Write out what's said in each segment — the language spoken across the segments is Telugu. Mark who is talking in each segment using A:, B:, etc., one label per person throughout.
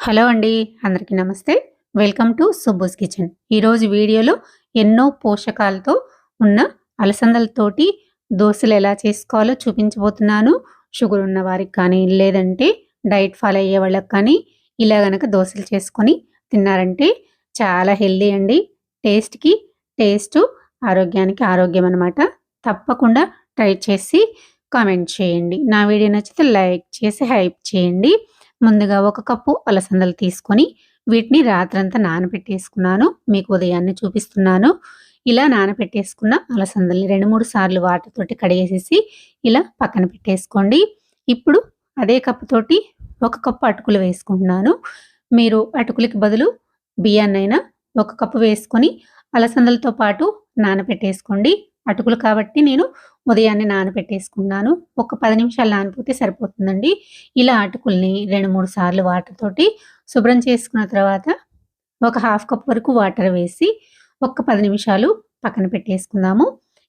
A: హలో అండి అందరికీ నమస్తే. Welcome to Subbu's kitchen. ఈరోజు వీడియోలో ఎన్నో పోషకాలతో ఉన్న అలసందలతోటి దోశలు ఎలా చేసుకోవాలో చూపించబోతున్నాను. షుగర్ ఉన్న వారికి కానీ లేదంటే డైట్ ఫాలో అయ్యే వాళ్ళకి కానీ ఇలా గనక దోశలు చేసుకొని తిన్నారంటే చాలా హెల్దీ అండి. టేస్ట్కి టేస్ట్ ఆరోగ్యానికి ఆరోగ్యం అనమాట తప్పకుండా ట్రై చేసి కామెంట్ చేయండి. నా వీడియో నచ్చితే లైక్ చేసి హైప్ చేయండి. ముందుగా ఒక కప్పు అలసందలు తీసుకొని వీటిని రాత్రంతా నానబెట్టేసుకున్నాను. మీకు ఉదయాన్నే చూపిస్తున్నాను. ఇలా నానబెట్టేసుకున్న అలసందల్ని రెండు మూడు సార్లు వాటర్ తోటి కడిగేసేసి ఇలా పక్కన పెట్టేసుకోండి. ఇప్పుడు అదే కప్పుతోటి ఒక కప్పు అటుకులు వేసుకుంటున్నాను. మీరు అటుకులకి బదులు బియ్యాన్నైనా ఒక కప్పు వేసుకొని అలసందలతో పాటు నానబెట్టేసుకోండి. అటుకులు కాబట్టి నేను ఉదయాన్నే నానబెట్టేసుకున్నాను. ఒక పది నిమిషాలు నానిపోతే సరిపోతుందండి. ఇలా అటుకుల్ని రెండు మూడు సార్లు వాటర్ తోటి శుభ్రం చేసుకున్న తర్వాత ఒక హాఫ్ కప్ వరకు వాటర్ వేసి ఒక పది నిమిషాలు పక్కన పెట్టేసుకుందాము.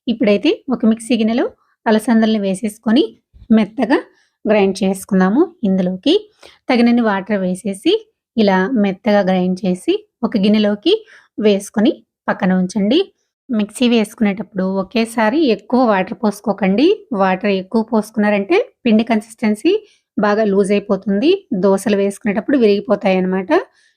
A: ఇప్పుడైతే ఒక మిక్సీ గిన్నెలో అలసందల్ని వేసేసుకొని మెత్తగా గ్రైండ్ చేసుకుందాము ఇందులోకి. తగినన్ని వాటర్ వేసేసి ఇలా మెత్తగా గ్రైండ్ చేసి ఒక గిన్నెలోకి వేసుకొని పక్కన ఉంచండి. మిక్సీ వేసుకునేటప్పుడు ఒకేసారి ఎక్కువ వాటర్ పోసుకోకండి. వాటర్ ఎక్కువ పోసుకున్నారంటే పిండి కన్సిస్టెన్సీ బాగా లూజ్ అయిపోతుంది. దోశలు వేసుకునేటప్పుడు విరిగిపోతాయి అన్నమాట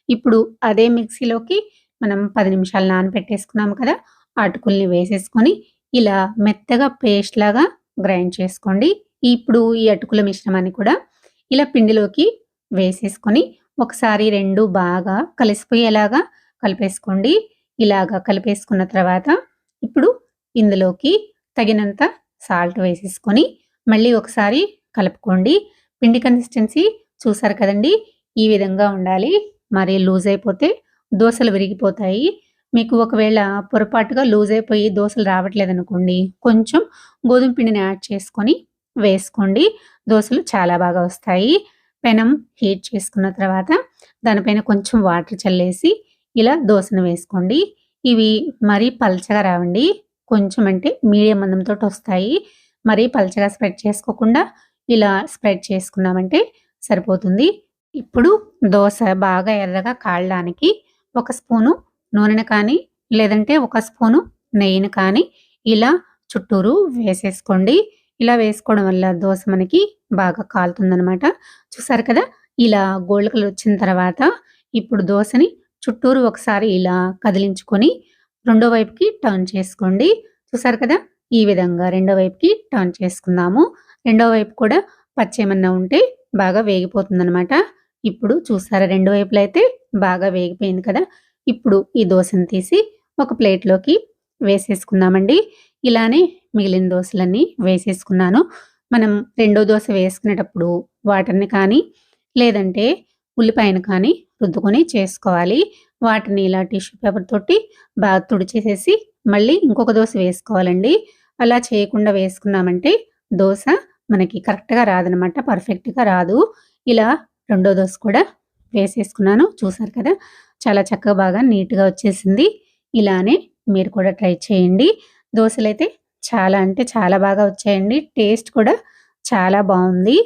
A: ఇప్పుడు అదే మిక్సీలోకి మనం పది నిమిషాలు నానబెట్టేసుకున్నాం కదా అటుకుల్ని వేసేసుకొని ఇలా మెత్తగా పేస్ట్ లాగా గ్రైండ్ చేసుకోండి. ఇప్పుడు ఈ అటుకుల మిశ్రమాన్ని కూడా ఇలా పిండిలోకి వేసేసుకొని ఒకసారి రెండు బాగా కలిసిపోయేలాగా కలిపేసుకోండి. ఇలాగా కలిపేసుకున్న తర్వాత ఇప్పుడు ఇందులోకి తగినంత సాల్ట్ వేసేసుకొని మళ్ళీ ఒకసారి కలుపుకోండి. పిండి కన్సిస్టెన్సీ చూసారు కదండి? ఈ విధంగా ఉండాలి. మరి లూజ్ అయిపోతే దోశలు విరిగిపోతాయి. మీకు ఒకవేళ పొరపాటుగా లూజ్ అయిపోయి దోశలు రావట్లేదు అనుకోండి కొంచెం గోధుమ పిండిని యాడ్ చేసుకొని వేసుకోండి. దోశలు చాలా బాగా వస్తాయి. పెనం హీట్ చేసుకున్న తర్వాత దానిపైన కొంచెం వాటర్ చల్లేసి ఇలా దోశను వేసుకోండి. ఇవి మరీ పల్చగా రావండి. కొంచెం అంటే మీడియం మందంతో వస్తాయి. మరీ పల్చగా స్ప్రెడ్ చేసుకోకుండా ఇలా స్ప్రెడ్ చేసుకున్నామంటే సరిపోతుంది. ఇప్పుడు దోశ బాగా ఎర్రగా కాలడానికి ఒక స్పూను నూనెను కానీ లేదంటే ఒక స్పూను నెయ్యిని కానీ ఇలా చుట్టూరు వేసేసుకోండి. ఇలా వేసుకోవడం వల్ల దోశ మనకి బాగా కాలుతుందనమాట చూసారు కదా? ఇలా గోల్డ్ కలర్ వచ్చిన తర్వాత ఇప్పుడు దోశని చుట్టూరు ఒకసారి ఇలా కదిలించుకొని రెండో వైపుకి టర్న్ చేసుకోండి. చూసారు కదా? ఈ విధంగా రెండో వైపుకి టర్న్ చేసుకుందాము. రెండో వైపు కూడా పచ్చేమన్నా ఉంటే బాగా వేగిపోతుందనమాట ఇప్పుడు చూసారా? రెండు వైపులు అయితే బాగా వేగిపోయింది కదా? ఇప్పుడు ఈ దోశను తీసి ఒక ప్లేట్లోకి వేసేసుకుందామండి. ఇలానే మిగిలిన దోశలన్నీ వేసేసుకున్నాను. మనం రెండో దోశ వేసుకునేటప్పుడు వాటర్ని కానీ లేదంటే ఉల్లిపాయను కానీ రుద్దుకొని చేసుకోవాలి. వాటిని ఇలా టిష్యూ పేపర్ తోటి బాగా తుడిచేసేసి మళ్ళీ ఇంకొక దోశ వేసుకోవాలండి. అలా చేయకుండా వేసుకున్నామంటే దోశ మనకి కరెక్ట్గా రాదనమాట పర్ఫెక్ట్గా రాదు. ఇలా రెండో దోశ కూడా వేసేసుకున్నాను చూసారు కదా? చాలా చక్కగా బాగా నీట్గా వచ్చేసింది. ఇలానే మీరు కూడా ట్రై చేయండి. దోశలు అయితే చాలా అంటే చాలా బాగా వచ్చాయండి. టేస్ట్ కూడా చాలా బాగుంది.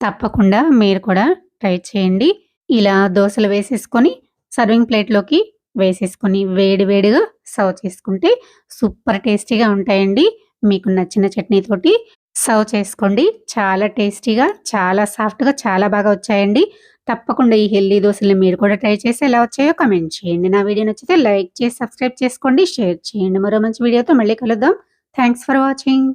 A: తప్పకుండా మీరు కూడా ట్రై చేయండి. ఇలా దోశలు వేసేసుకొని సర్వింగ్ ప్లేట్లోకి వేసేసుకొని వేడి వేడిగా సర్వ్ చేసుకుంటే సూపర్ టేస్టీగా ఉంటాయండి. మీకు నచ్చిన చట్నీతోటి సర్వ్ చేసుకోండి. చాలా టేస్టీగా చాలా సాఫ్ట్గా చాలా బాగా వచ్చాయండి. తప్పకుండా ఈ హెల్దీ దోశలు మీరు కూడా ట్రై చేసి ఎలా వచ్చాయో కమెంట్ చేయండి. నా వీడియో నచ్చితే లైక్ చేసి సబ్స్క్రైబ్ చేసుకోండి షేర్ చేయండి. మరో మంచి వీడియోతో మళ్ళీ కలుద్దాం. Thanks for watching.